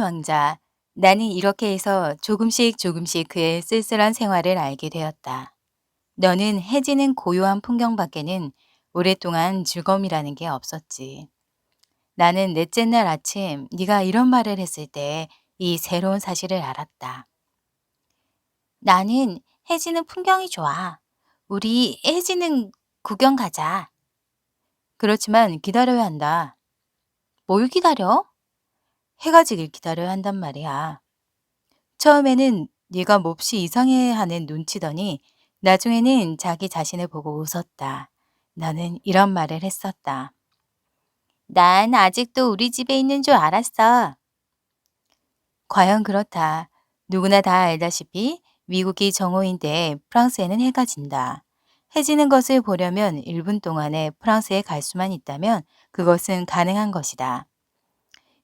왕자. 나는 이렇게 해서 조금씩 조금씩 그의 쓸쓸한 생활을 알게 되었다. 너는 해지는 고요한 풍경 밖에는 오랫동안 즐거움이라는 게 없었지. 나는 넷째 날 아침 네가 이런 말을 했을 때 이 새로운 사실을 알았다. 나는 해지는 풍경이 좋아. 우리 해지는 구경 가자. 그렇지만 기다려야 한다. 뭘 기다려? 해가 지길 기다려야 한단 말이야. 처음에는 네가 몹시 이상해 하는 눈치더니 나중에는 자기 자신을 보고 웃었다. 나는 이런 말을 했었다. 난 아직도 우리 집에 있는 줄 알았어. 과연 그렇다. 누구나 다 알다시피 미국이 정오인데 프랑스에는 해가 진다. 해지는 것을 보려면 1분 동안에 프랑스에 갈 수만 있다면 그것은 가능한 것이다.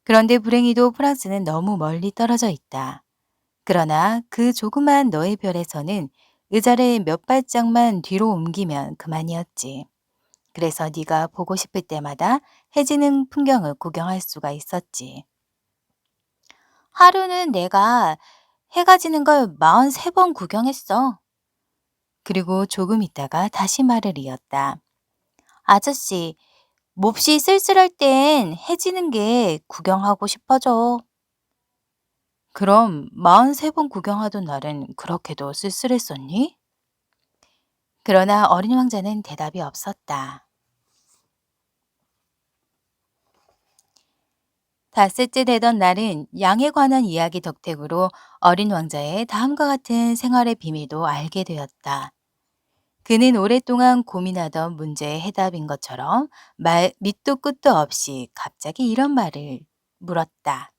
그런데 불행히도 프랑스는 너무 멀리 떨어져 있다. 그러나 그 조그만 너의 별에서는 의자를 몇 발짝만 뒤로 옮기면 그만이었지. 그래서 네가 보고 싶을 때마다 해지는 풍경을 구경할 수가 있었지. 하루는 내가 해가 지는 걸 43번 구경했어. 그리고 조금 있다가 다시 말을 이었다. 아저씨, 몹시 쓸쓸할 땐 해지는 게 구경하고 싶어져. 그럼 43번 구경하던 날은 그렇게도 쓸쓸했었니? 그러나 어린 왕자는 대답이 없었다. 닷새째 되던 날은 양에 관한 이야기 덕택으로 어린 왕자의 다음과 같은 생활의 비밀도 알게 되었다. 그는 오랫동안 고민하던 문제의 해답인 것처럼 말 밑도 끝도 없이 갑자기 이런 말을 물었다.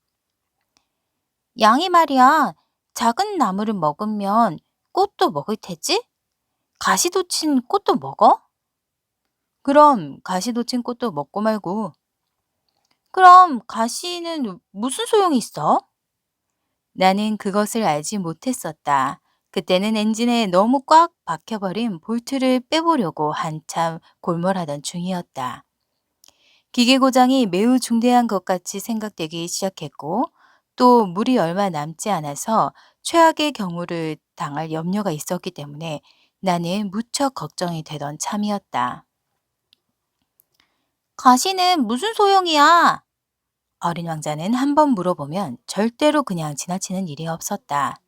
양이 말이야, 작은 나무를 먹으면 꽃도 먹을 테지? 가시도 친 꽃도 먹어? 그럼 가시도 친 꽃도 먹고 말고. 그럼 가시는 무슨 소용이 있어? 나는 그것을 알지 못했었다. 그때는 엔진에 너무 꽉 박혀버린 볼트를 빼보려고 한참 골몰하던 중이었다. 기계 고장이 매우 중대한 것 같이 생각되기 시작했고 또 물이 얼마 남지 않아서 최악의 경우를 당할 염려가 있었기 때문에 나는 무척 걱정이 되던 참이었다. 가시는 무슨 소용이야? 어린 왕자는 한 번 물어보면 절대로 그냥 지나치는 일이 없었다.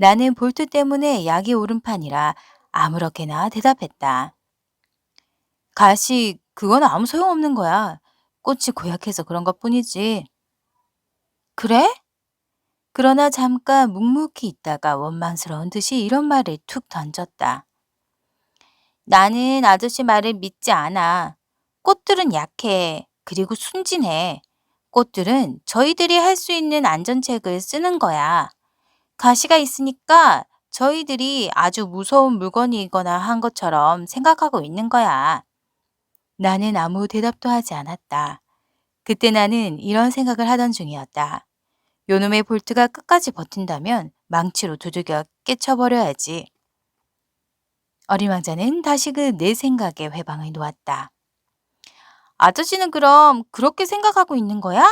나는 볼트 때문에 약이 오른 판이라 아무렇게나 대답했다. 가시, 그건 아무 소용없는 거야. 꽃이 고약해서 그런 것 뿐이지. 그래? 그러나 잠깐 묵묵히 있다가 원망스러운 듯이 이런 말을 툭 던졌다. 나는 아저씨 말을 믿지 않아. 꽃들은 약해. 그리고 순진해. 꽃들은 저희들이 할 수 있는 안전책을 쓰는 거야. 가시가 있으니까 저희들이 아주 무서운 물건이거나 한 것처럼 생각하고 있는 거야. 나는 아무 대답도 하지 않았다. 그때 나는 이런 생각을 하던 중이었다. 요놈의 볼트가 끝까지 버틴다면 망치로 두들겨 깨쳐버려야지. 어린 왕자는 다시 그 내 생각에 회방을 놓았다. 아저씨는 그럼 그렇게 생각하고 있는 거야?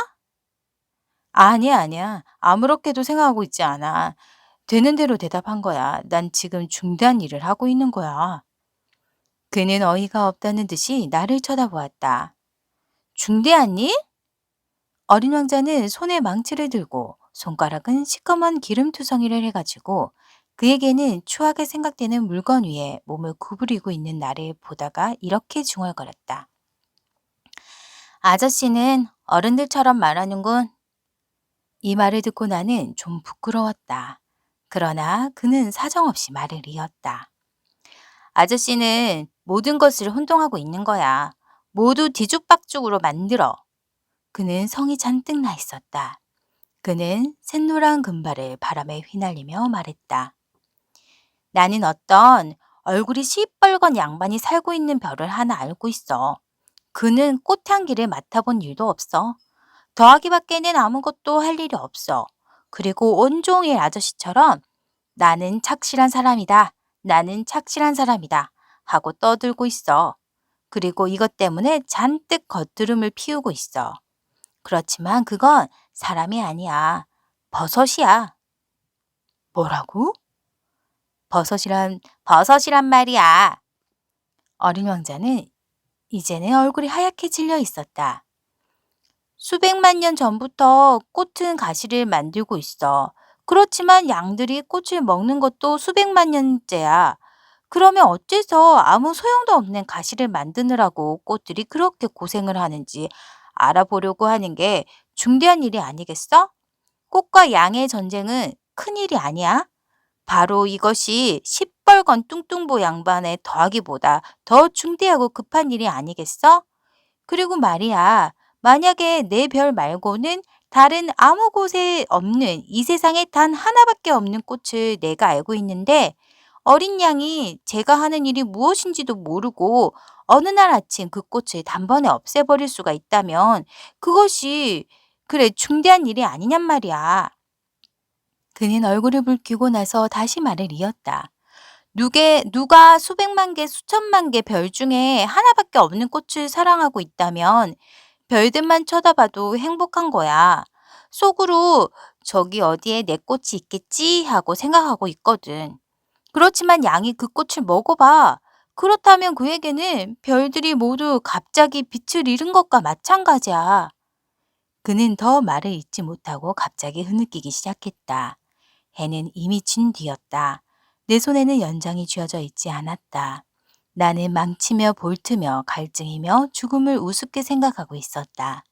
아니야, 아니야. 아무렇게도 생각하고 있지 않아. 되는 대로 대답한 거야. 난 지금 중대한 일을 하고 있는 거야. 그는 어이가 없다는 듯이 나를 쳐다보았다. 중대한 일? 어린 왕자는 손에 망치를 들고 손가락은 시커먼 기름투성이를 해가지고 그에게는 추하게 생각되는 물건 위에 몸을 구부리고 있는 나를 보다가 이렇게 중얼거렸다. 아저씨는 어른들처럼 말하는군. 이 말을 듣고 나는 좀 부끄러웠다. 그러나 그는 사정없이 말을 이었다. 아저씨는 모든 것을 혼동하고 있는 거야. 모두 뒤죽박죽으로 만들어. 그는 성이 잔뜩 나 있었다. 그는 샛노란 금발을 바람에 휘날리며 말했다. 나는 어떤 얼굴이 시뻘건 양반이 살고 있는 별을 하나 알고 있어. 그는 꽃향기를 맡아본 일도 없어. 더하기 밖에는 아무것도 할 일이 없어. 그리고 온종일 아저씨처럼 나는 착실한 사람이다. 나는 착실한 사람이다. 하고 떠들고 있어. 그리고 이것 때문에 잔뜩 겉드름을 피우고 있어. 그렇지만 그건 사람이 아니야. 버섯이야. 뭐라고? 버섯이란, 버섯이란 말이야. 어린 왕자는 이제는 얼굴이 하얗게 질려 있었다. 수백만 년 전부터 꽃은 가시를 만들고 있어. 그렇지만 양들이 꽃을 먹는 것도 수백만 년째야. 그러면 어째서 아무 소용도 없는 가시를 만드느라고 꽃들이 그렇게 고생을 하는지 알아보려고 하는 게 중대한 일이 아니겠어? 꽃과 양의 전쟁은 큰 일이 아니야. 바로 이것이 시뻘건 뚱뚱보 양반의 더하기보다 더 중대하고 급한 일이 아니겠어? 그리고 말이야, 만약에 내 별 말고는 다른 아무 곳에 없는 이 세상에 단 하나밖에 없는 꽃을 내가 알고 있는데 어린 양이 제가 하는 일이 무엇인지도 모르고 어느 날 아침 그 꽃을 단번에 없애버릴 수가 있다면 그것이 그래 중대한 일이 아니냔 말이야. 그는 얼굴을 붉히고 나서 다시 말을 이었다. 누게, 누가 수백만 개, 수천만 개 별 중에 하나밖에 없는 꽃을 사랑하고 있다면 별들만 쳐다봐도 행복한 거야. 속으로 저기 어디에 내 꽃이 있겠지 하고 생각하고 있거든. 그렇지만 양이 그 꽃을 먹어봐. 그렇다면 그에게는 별들이 모두 갑자기 빛을 잃은 것과 마찬가지야. 그는 더 말을 잇지 못하고 갑자기 흐느끼기 시작했다. 해는 이미 진 뒤였다. 내 손에는 연장이 쥐어져 있지 않았다. 나는 망치며 볼트며 갈증이며 죽음을 우습게 생각하고 있었다.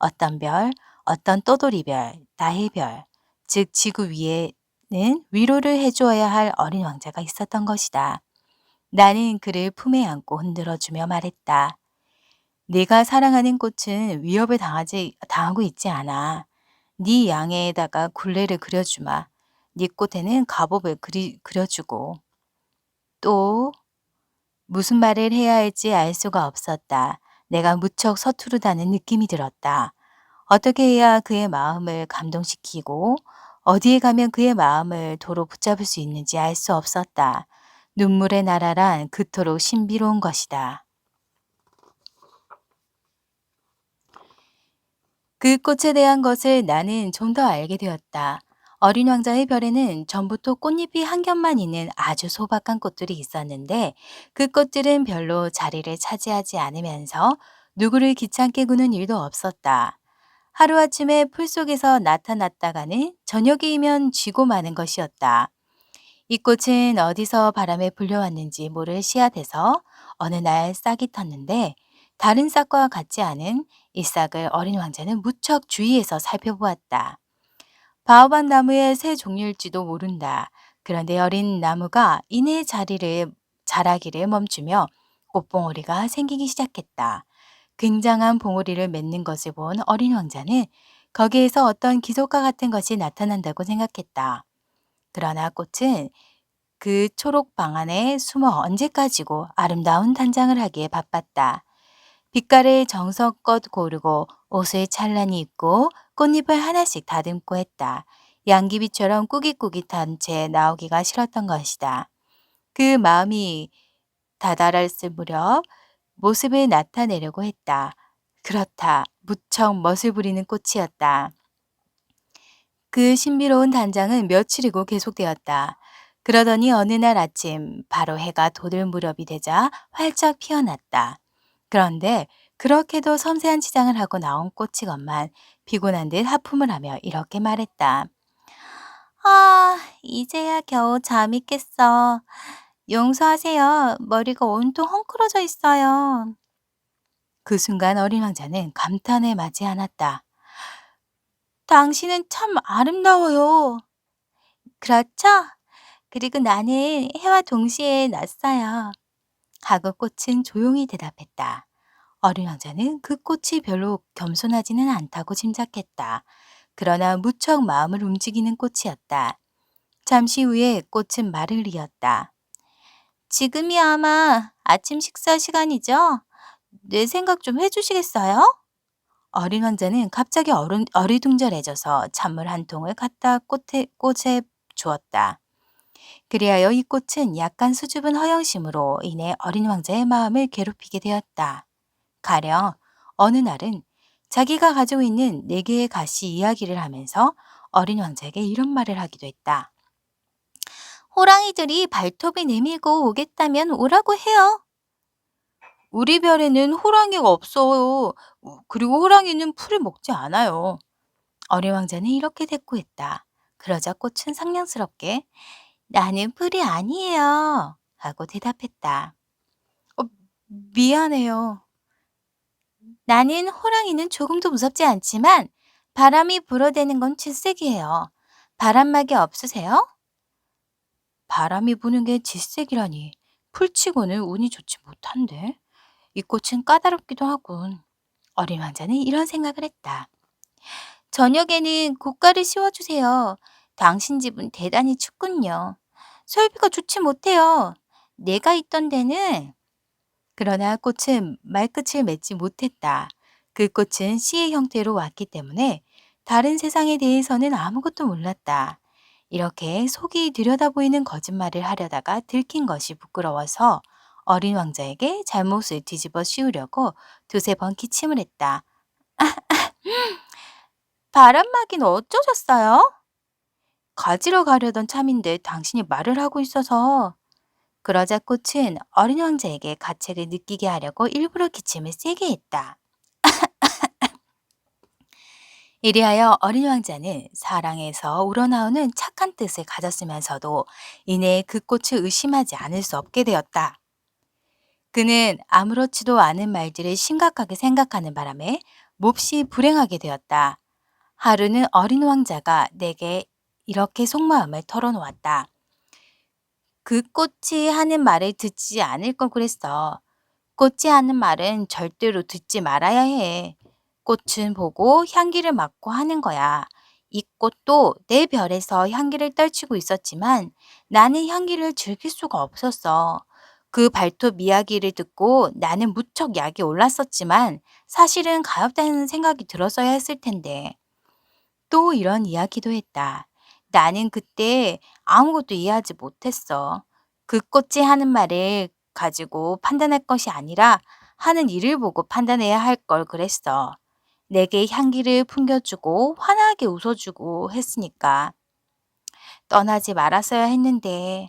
어떤 별, 어떤 떠돌이별, 나의 별, 즉 지구 위에는 위로를 해주어야 할 어린 왕자가 있었던 것이다. 나는 그를 품에 안고 흔들어주며 말했다. 내가 사랑하는 꽃은 위협을 당하지, 당하고 있지 않아. 네 양에다가 굴레를 그려주마. 네 꽃에는 갑옷을 그리, 그려주고. 또 무슨 말을 해야 할지 알 수가 없었다. 내가 무척 서투르다는 느낌이 들었다. 어떻게 해야 그의 마음을 감동시키고 어디에 가면 그의 마음을 도로 붙잡을 수 있는지 알 수 없었다. 눈물의 나라란 그토록 신비로운 것이다. 그 꽃에 대한 것을 나는 좀 더 알게 되었다. 어린 왕자의 별에는 전부터 꽃잎이 한 겹만 있는 아주 소박한 꽃들이 있었는데 그 꽃들은 별로 자리를 차지하지 않으면서 누구를 귀찮게 구는 일도 없었다. 하루아침에 풀 속에서 나타났다가는 저녁이면 쥐고 마는 것이었다. 이 꽃은 어디서 바람에 불려왔는지 모를 씨앗에서 어느 날 싹이 텄는데 다른 싹과 같지 않은 이 싹을 어린 왕자는 무척 주의해서 살펴보았다. 바오반 나무의 새 종류일지도 모른다. 그런데 어린 나무가 이내 자리를 자라기를 멈추며 꽃봉오리가 생기기 시작했다. 굉장한 봉오리를 맺는 것을 본 어린 왕자는 거기에서 어떤 기적과 같은 것이 나타난다고 생각했다. 그러나 꽃은 그 초록 방 안에 숨어 언제까지고 아름다운 단장을 하기에 바빴다. 빛깔을 정성껏 고르고 옷을 찬란히 입고 꽃잎을 하나씩 다듬고 했다. 양귀비처럼 꾸깃꾸깃한 채 나오기가 싫었던 것이다. 그 마음이 다다랐을 무렵 모습을 나타내려고 했다. 그렇다. 무척 멋을 부리는 꽃이었다. 그 신비로운 단장은 며칠이고 계속되었다. 그러더니 어느 날 아침 바로 해가 돋을 무렵이 되자 활짝 피어났다. 그런데 그렇게도 섬세한 치장을 하고 나온 꽃이건만 피곤한 듯 하품을 하며 이렇게 말했다. 아, 이제야 겨우 잠이 깼어. 용서하세요. 머리가 온통 헝클어져 있어요. 그 순간 어린 왕자는 감탄에 맞이 않았다. 당신은 참 아름다워요. 그렇죠? 그리고 나는 해와 동시에 났어요. 하고 꽃은 조용히 대답했다. 어린 왕자는 그 꽃이 별로 겸손하지는 않다고 짐작했다. 그러나 무척 마음을 움직이는 꽃이었다. 잠시 후에 꽃은 말을 이었다. 지금이 아마 아침 식사 시간이죠? 내 생각 좀 해주시겠어요? 어린 왕자는 갑자기 어른, 어리둥절해져서 찬물 한 통을 갖다 꽃에, 꽃에 주었다. 그리하여 이 꽃은 약간 수줍은 허영심으로 인해 어린 왕자의 마음을 괴롭히게 되었다. 가령 어느 날은 자기가 가지고 있는 네 개의 가시 이야기를 하면서 어린 왕자에게 이런 말을 하기도 했다. 호랑이들이 발톱이 내밀고 오겠다면 오라고 해요. 우리 별에는 호랑이가 없어요. 우- 그리고 호랑이는 풀을 먹지 않아요. 어린 왕자는 이렇게 대꾸했다. 그러자 꽃은 상냥스럽게 나는 풀이 아니에요. 하고 대답했다. 어, 미안해요. 나는 호랑이는 조금도 무섭지 않지만 바람이 불어대는 건 질색이에요. 바람막이 없으세요? 바람이 부는 게 질색이라니. 풀치고는 운이 좋지 못한데. 이 꽃은 까다롭기도 하군. 어린 왕자는 이런 생각을 했다. 저녁에는 고가를 씌워주세요. 당신 집은 대단히 춥군요. 설비가 좋지 못해요. 내가 있던 데는 그러나 꽃은 말끝을 맺지 못했다. 그 꽃은 씨의 형태로 왔기 때문에 다른 세상에 대해서는 아무것도 몰랐다. 이렇게 속이 들여다 보이는 거짓말을 하려다가 들킨 것이 부끄러워서 어린 왕자에게 잘못을 뒤집어 씌우려고 두세 번 기침을 했다. 바람막이는 어쩌셨어요? 가지러 가려던 참인데 당신이 말을 하고 있어서 그러자 꽃은 어린 왕자에게 가책을 느끼게 하려고 일부러 기침을 세게 했다. 이리하여 어린 왕자는 사랑에서 우러나오는 착한 뜻을 가졌으면서도 이내 그 꽃을 의심하지 않을 수 없게 되었다. 그는 아무렇지도 않은 말들을 심각하게 생각하는 바람에 몹시 불행하게 되었다. 하루는 어린 왕자가 내게 이렇게 속마음을 털어놓았다. 그 꽃이 하는 말을 듣지 않을 걸 그랬어. 꽃이 하는 말은 절대로 듣지 말아야 해. 꽃은 보고 향기를 맡고 하는 거야. 이 꽃도 내 별에서 향기를 떨치고 있었지만 나는 향기를 즐길 수가 없었어. 그 발톱 이야기를 듣고 나는 무척 약이 올랐었지만 사실은 가엾다는 생각이 들었어야 했을 텐데. 또 이런 이야기도 했다. 나는 그때 아무것도 이해하지 못했어. 그 꽃이 하는 말을 가지고 판단할 것이 아니라 하는 일을 보고 판단해야 할 걸 그랬어. 내게 향기를 풍겨주고 환하게 웃어주고 했으니까. 떠나지 말았어야 했는데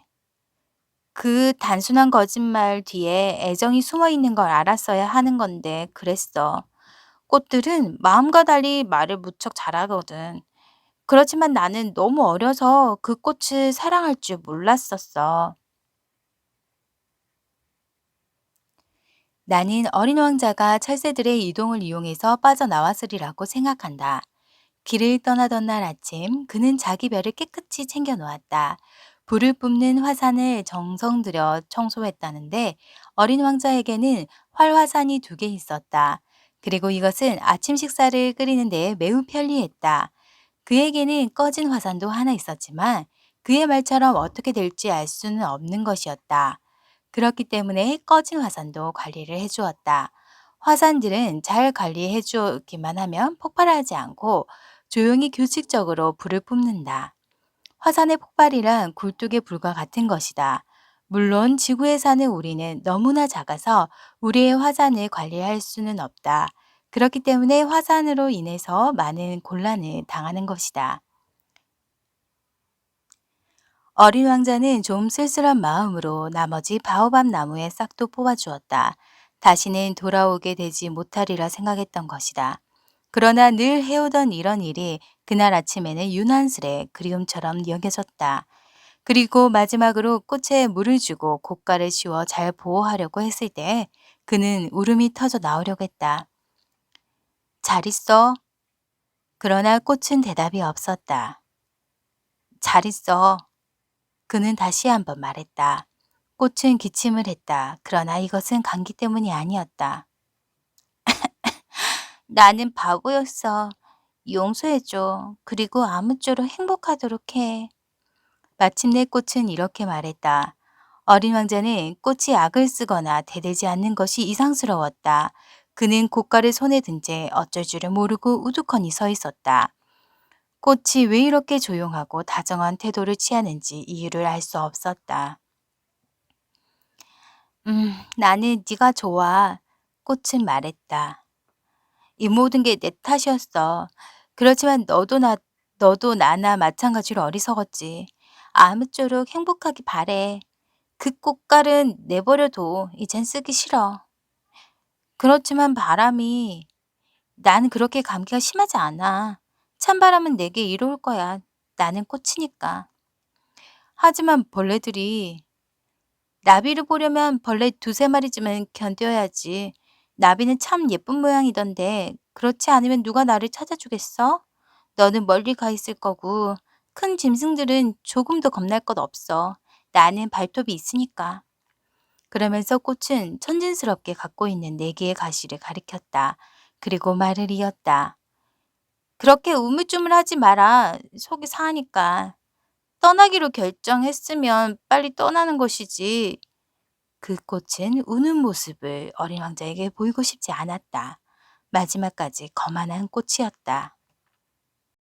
그 단순한 거짓말 뒤에 애정이 숨어 있는 걸 알았어야 하는 건데 그랬어. 꽃들은 마음과 달리 말을 무척 잘하거든. 그렇지만 나는 너무 어려서 그 꽃을 사랑할 줄 몰랐었어. 나는 어린 왕자가 철새들의 이동을 이용해서 빠져나왔으리라고 생각한다. 길을 떠나던 날 아침 그는 자기 별을 깨끗이 챙겨 놓았다. 불을 뿜는 화산을 정성 들여 청소했다는데 어린 왕자에게는 활화산이 두 개 있었다. 그리고 이것은 아침 식사를 끓이는 데 매우 편리했다. 그에게는 꺼진 화산도 하나 있었지만 그의 말처럼 어떻게 될지 알 수는 없는 것이었다. 그렇기 때문에 꺼진 화산도 관리를 해주었다. 화산들은 잘 관리해 주기만 하면 폭발하지 않고 조용히 규칙적으로 불을 뿜는다. 화산의 폭발이란 굴뚝의 불과 같은 것이다. 물론 지구에 사는 우리는 너무나 작아서 우리의 화산을 관리할 수는 없다. 그렇기 때문에 화산으로 인해서 많은 곤란을 당하는 것이다. 어린 왕자는 좀 쓸쓸한 마음으로 나머지 바오밤 나무의 싹도 뽑아주었다. 다시는 돌아오게 되지 못하리라 생각했던 것이다. 그러나 늘 해오던 이런 일이 그날 아침에는 유난스레 그리움처럼 여겨졌다. 그리고 마지막으로 꽃에 물을 주고 고가를 씌워 잘 보호하려고 했을 때 그는 울음이 터져 나오려고 했다. 잘 있어. 그러나 꽃은 대답이 없었다. 잘 있어. 그는 다시 한번 말했다. 꽃은 기침을 했다. 그러나 이것은 감기 때문이 아니었다. 나는 바보였어. 용서해줘. 그리고 아무쪼록 행복하도록 해. 마침내 꽃은 이렇게 말했다. 어린 왕자는 꽃이 악을 쓰거나 대들지 않는 것이 이상스러웠다. 그는 고가를 손에 든 채 어쩔 줄을 모르고 우두커니 서 있었다. 꽃이 왜 이렇게 조용하고 다정한 태도를 취하는지 이유를 알 수 없었다. 음, 나는 네가 좋아. 꽃은 말했다. 이 모든 게 내 탓이었어. 그렇지만 너도 나 너도 나나 마찬가지로 어리석었지. 아무쪼록 행복하기 바래. 그 꽃갈은 내버려둬. 이젠 쓰기 싫어. 그렇지만 바람이 나는 그렇게 감기가 심하지 않아. 찬바람은 내게 이로울 거야. 나는 꽃이니까. 하지만 벌레들이 나비를 보려면 벌레 두세 마리쯤은 견뎌야지. 나비는 참 예쁜 모양이던데 그렇지 않으면 누가 나를 찾아주겠어? 너는 멀리 가 있을 거고 큰 짐승들은 조금도 겁날 것 없어. 나는 발톱이 있으니까. 그러면서 꽃은 천진스럽게 갖고 있는 네 개의 가시를 가리켰다. 그리고 말을 이었다. 그렇게 우물쭈물하지 마라. 속이 상하니까. 떠나기로 결정했으면 빨리 떠나는 것이지. 그 꽃은 우는 모습을 어린 왕자에게 보이고 싶지 않았다. 마지막까지 거만한 꽃이었다.